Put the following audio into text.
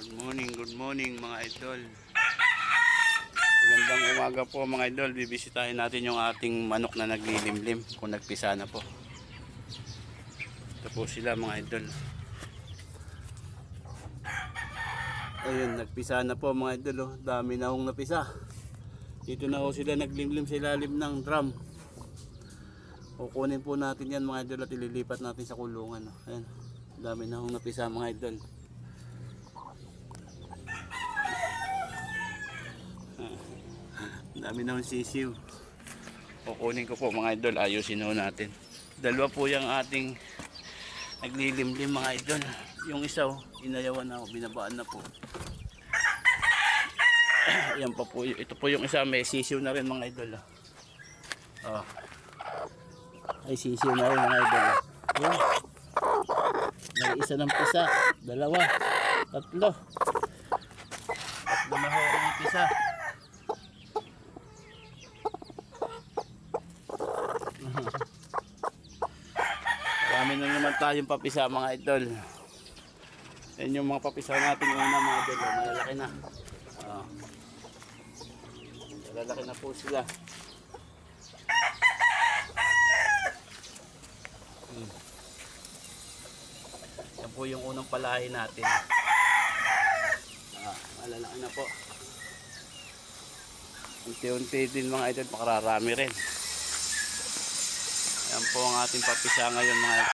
Good morning, good morning mga idol. Magandang umaga po mga idol. Bibisitahin natin yung ating manok na naglilimlim kung nagpisa na po. Ito po sila mga idol. Ayun, nagpisa na po mga idol. Oh. Dami na hong napisa. Dito na ho sila naglimlim sa ilalim ng drum. Kukunin po natin yan mga idol at ililipat natin sa kulungan. Oh. Ayan. Dami na hong napisa mga idol. Ang dami na sisiw. Kukunin ko po mga idol. Ayusin ho natin. Dalawa po yung ating naglilimlim mga idol. Yung isa oh, inayawan na ako. Binabaan na po. Yan pa po. Ito po yung isa. May sisiw na rin mga idol. Oh. Oh. Ay sisiw na rin mga idol. Oh. Yun. May isa ng pisa. Dalawa. Tatlo. Tatlo na ho ang pisa. Naman tayong papisa mga idol. Yan yung mga papisa natin una mga idol. oh. Malalaki na. Oh. Malalaki na po sila. Hmm. Yan po yung unang palahi natin. Ah, malalaki na po. Unti-unti din mga idol, pakararami rin. Yan po ang ating papisa ngayon mga